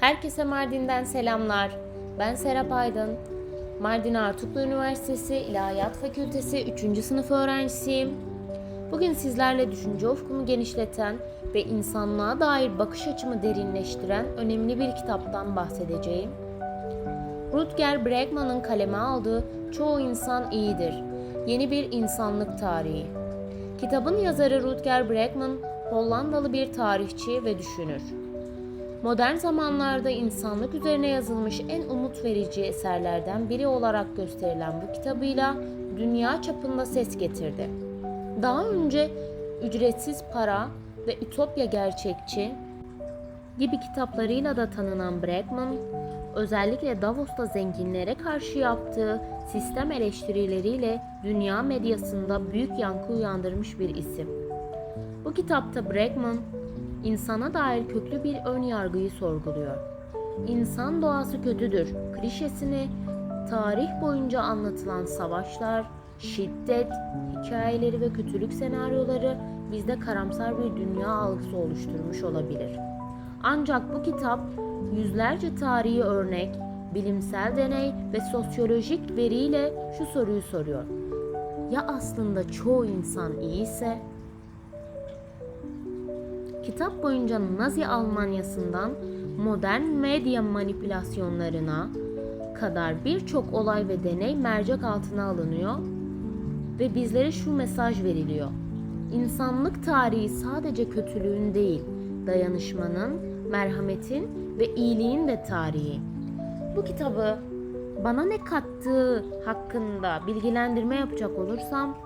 Herkese Mardin'den selamlar. Ben Serap Aydın. Mardin Artuklu Üniversitesi İlahiyat Fakültesi 3. sınıf öğrencisiyim. Bugün sizlerle düşünce ufkumu genişleten ve insanlığa dair bakış açımı derinleştiren önemli bir kitaptan bahsedeceğim. Rutger Bregman'ın kaleme aldığı Çoğu İnsan İyidir. Yeni bir insanlık tarihi. Kitabın yazarı Rutger Bregman, Hollandalı bir tarihçi ve düşünür. Modern zamanlarda insanlık üzerine yazılmış en umut verici eserlerden biri olarak gösterilen bu kitabıyla dünya çapında ses getirdi. Daha önce Ücretsiz Para ve Ütopya Gerçekçi gibi kitaplarıyla da tanınan Bregman, özellikle Davos'ta zenginlere karşı yaptığı sistem eleştirileriyle dünya medyasında büyük yankı uyandırmış bir isim. Bu kitapta Bregman, insana dair köklü bir ön yargıyı sorguluyor. İnsan doğası kötüdür klişesini tarih boyunca anlatılan savaşlar, şiddet, hikayeleri ve kötülük senaryoları bizde karamsar bir dünya algısı oluşturmuş olabilir. Ancak bu kitap yüzlerce tarihi örnek, bilimsel deney ve sosyolojik veriyle şu soruyu soruyor. Ya aslında çoğu insan iyiyse? Kitap boyunca Nazi Almanyası'ndan modern medya manipülasyonlarına kadar birçok olay ve deney mercek altına alınıyor ve bizlere şu mesaj veriliyor. İnsanlık tarihi sadece kötülüğün değil, dayanışmanın, merhametin ve iyiliğin de tarihi. Bu kitabı bana ne kattığı hakkında bilgilendirme yapacak olursam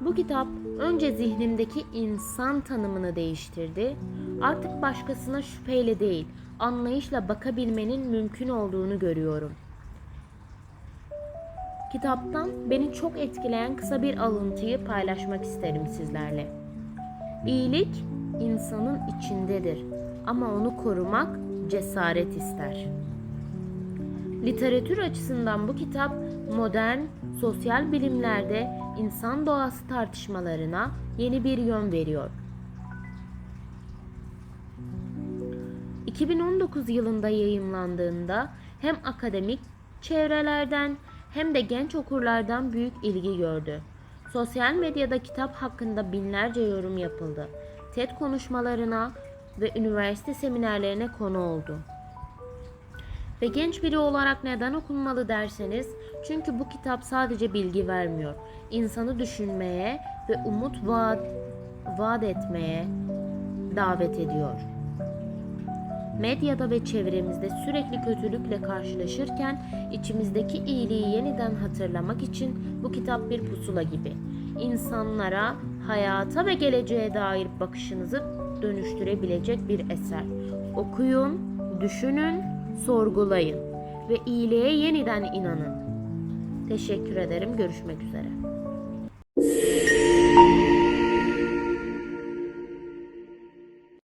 bu kitap önce zihnimdeki insan tanımını değiştirdi. Artık başkasına şüpheyle değil, anlayışla bakabilmenin mümkün olduğunu görüyorum. Kitaptan beni çok etkileyen kısa bir alıntıyı paylaşmak isterim sizlerle. İyilik insanın içindedir ama onu korumak cesaret ister. Literatür açısından bu kitap modern sosyal bilimlerde insan doğası tartışmalarına yeni bir yön veriyor. 2019 yılında yayımlandığında hem akademik çevrelerden hem de genç okurlardan büyük ilgi gördü. Sosyal medyada kitap hakkında binlerce yorum yapıldı. TED konuşmalarına ve üniversite seminerlerine konu oldu. Ve genç biri olarak neden okunmalı derseniz çünkü bu kitap sadece bilgi vermiyor. İnsanı düşünmeye ve umut vaat, vaat etmeye davet ediyor. Medyada ve çevremizde sürekli kötülükle karşılaşırken içimizdeki iyiliği yeniden hatırlamak için bu kitap bir pusula gibi. İnsanlara, hayata ve geleceğe dair bakışınızı dönüştürebilecek bir eser. Okuyun, düşünün, sorgulayın ve iyiliğe yeniden inanın. Teşekkür ederim. Görüşmek üzere.